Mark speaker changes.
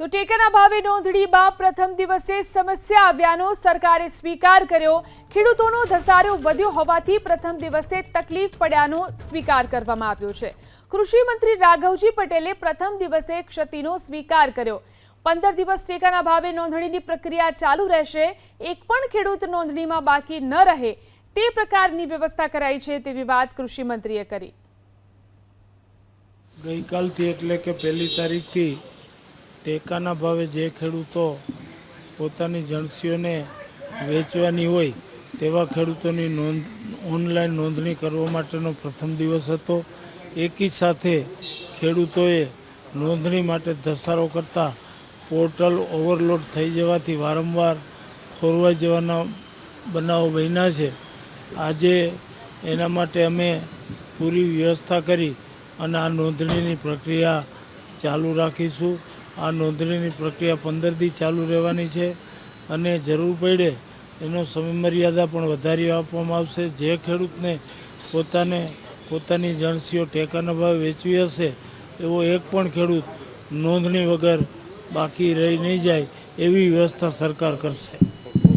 Speaker 1: તો ટેકાના ભાવે નોંધણીમાં પ્રથમ દિવસે સમસ્યા આવ્યાનો સરકારે સ્વીકાર કર્યો. ખેડૂતોનો ધસારો વધ્યો હોવાથી પ્રથમ દિવસે તકલીફ પડ્યાનો સ્વીકાર કરવામાં આવ્યો છે. કૃષિ મંત્રી રાઘવજી પટેલે પ્રથમ દિવસે ક્ષતિનો સ્વીકાર કર્યો. પંદર દિવસ ટેકાના ભાવે નોંધણીની પ્રક્રિયા ચાલુ રહેશે. એક પણ ખેડૂત નોંધણીમાં બાકી ન રહે. તે પ્રકારની વ્યવસ્થા કરાઈ છે તેવી વાત કૃષિ મંત્રીએ કરી.
Speaker 2: ગઈકાલથી એટલે કે પહેલી તારીખથી ટેકાના ભાવે જે ખેડૂતો પોતાની જણસીઓને વેચવાની હોય તેવા ખેડૂતોની નોંધ, ઓનલાઈન નોંધણી કરવા માટેનો પ્રથમ દિવસ હતો. એકી સાથે ખેડૂતોએ નોંધણી માટે ધસારો કરતા પોર્ટલ ઓવરલોડ થઈ જવાથી વારંવાર ખોરવાઈ જવાના બનાવો બન્યા છે. આજે એના માટે અમે પૂરી વ્યવસ્થા કરી અને આ નોંધણીની પ્રક્રિયા ચાલુ રાખીશું. આ નોંધણીની પ્રક્રિયા પંદરથી ચાલુ રહેવાની છે અને જરૂર પડે એનો સમયમર્યાદા પણ વધારી આપવામાં આવશે. જે ખેડૂતને પોતાને, પોતાની જણસીઓ ટેકાના ભાવે વેચવી હશે, એવો એક પણ ખેડૂત નોંધણી વગર બાકી રહી નહીં જાય એવી વ્યવસ્થા સરકાર કરશે.